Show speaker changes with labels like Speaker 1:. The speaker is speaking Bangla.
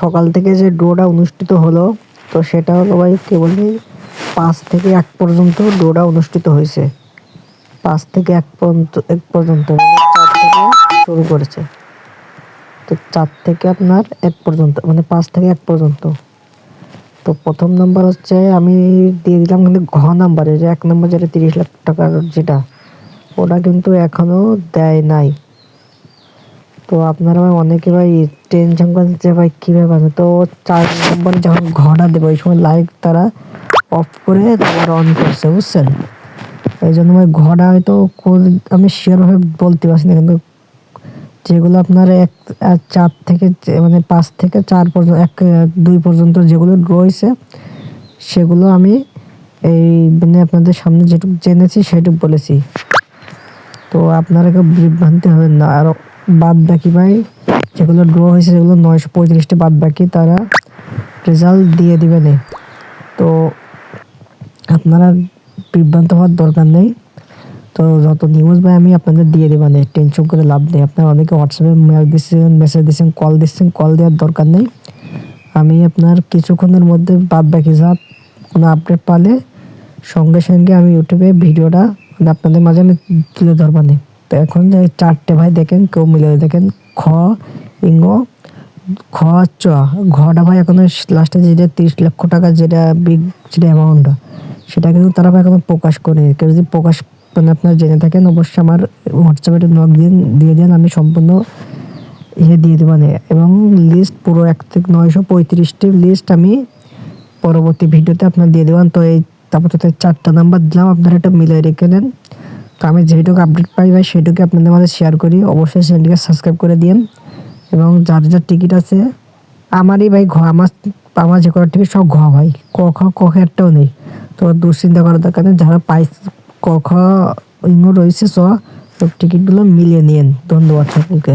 Speaker 1: সকাল থেকে যে ডোটা অনুষ্ঠিত হলো, তো সেটা হলো ভাই কেবলই পাঁচ থেকে এক পর্যন্ত ডোটা অনুষ্ঠিত হয়েছে। পাঁচ থেকে এক পর্যন্ত এক পর্যন্ত মানে চার থেকে শুরু করেছে। তো চার থেকে আপনার এক পর্যন্ত মানে পাঁচ থেকে এক পর্যন্ত। তো প্রথম নাম্বার হচ্ছে আমি দিয়ে দিলাম কিন্তু ঘ নাম্বারে, যে এক নাম্বার যেটা তিরিশ লাখ টাকার যেটা, ওটা কিন্তু এখনও দেয় নাই। তো আপনারা ভাই অনেকে ভাই টেনশন করেন যে ভাই কীভাবে পাবে তো চার নম্বর যখন ঘটা দেবে, ওই সময় লাইট তারা অফ করে আবার অন করছে, বুঝছেন? এই জন্য ভাই ঘটা হয়তো আমি শিওরভাবে বলতে পারছি না, কিন্তু যেগুলো আপনার এক চার থেকে মানে পাঁচ থেকে চার পর্যন্ত, এক, দুই পর্যন্ত যেগুলো রয়েছে, সেগুলো আমি এই মানে আপনাদের সামনে যেটুকু জেনেছি, সেটুকু বলেছি। তো আপনারা কেউ বিভ্রান্তি হবেন না। আর বাদ বাকি ভাই। যেগুলো ড্র হয়েছে, যেগুলো নয়শো পঁয়ত্রিশটি বাদ বাকি, তারা রেজাল্ট দিয়ে দিবেন তো আপনারা বিভ্রান্ত হওয়ার দরকার নেই। তো যত নিউজ ভাই, আমি আপনাদের দিয়ে দেবেন টেনশন করে লাভ নেই। আপনারা অনেকে হোয়াটসঅ্যাপে মেল দিচ্ছেন মেসেজ দিচ্ছেন কল দিচ্ছেন কল দেওয়ার দরকার নেই। আমি আপনার কিছুক্ষণের মধ্যে বাদ বাকি যা কোনো আপডেট পালে সঙ্গে সঙ্গে আমি ইউটিউবে ভিডিওটা আপনাদের মাঝে আমি তুলে ধরবানি তো এখন যে চারটে ভাই দেখেন, কেউ মিলে দেখেন, খ, ইঙ্গ, খ, চ। ঘটা ভাই এখন লাস্টে যেটা তিরিশ লক্ষ টাকা যেটা বিগ যেটা অ্যামাউন্ট সেটা কিন্তু তারা ভাই এখনও প্রকাশ করে কেউ যদি প্রকাশ মানে আপনারা জেনে থাকেন, অবশ্যই আমার হোয়াটসঅ্যাপে নক দিন, দিয়ে দিন, আমি সম্পূর্ণ ইয়ে দিয়ে দেবেন এবং লিস্ট পুরো এক থেকে নয়শো পঁয়ত্রিশটি লিস্ট আমি পরবর্তী ভিডিওতে আপনার দিয়ে দেবেন তো এই তারপর তো চারটা নাম্বার দিলাম, আপনারা এটা মিলিয়ে রেখে নেন তো আমি যেটুকু আপডেট পাই ভাই সেটুকু আপনাদের মাঝে শেয়ার করি, অবশ্যই চ্যানেলটিকে সাবস্ক্রাইব করে দিন এবং যার যার টিকিট আছে, আমারই ভাই ঘ, আমার আমার যে কটা টিকিট সব ঘ ভাই, ক, খ খ একটাও নেই। তো দুশ্চিন্তা করার দরকার নেই, যারা পাই ক, খ রয়েছে স, তো টিকিটগুলো মিলিয়ে নিন ধন্যবাদ সকলকে।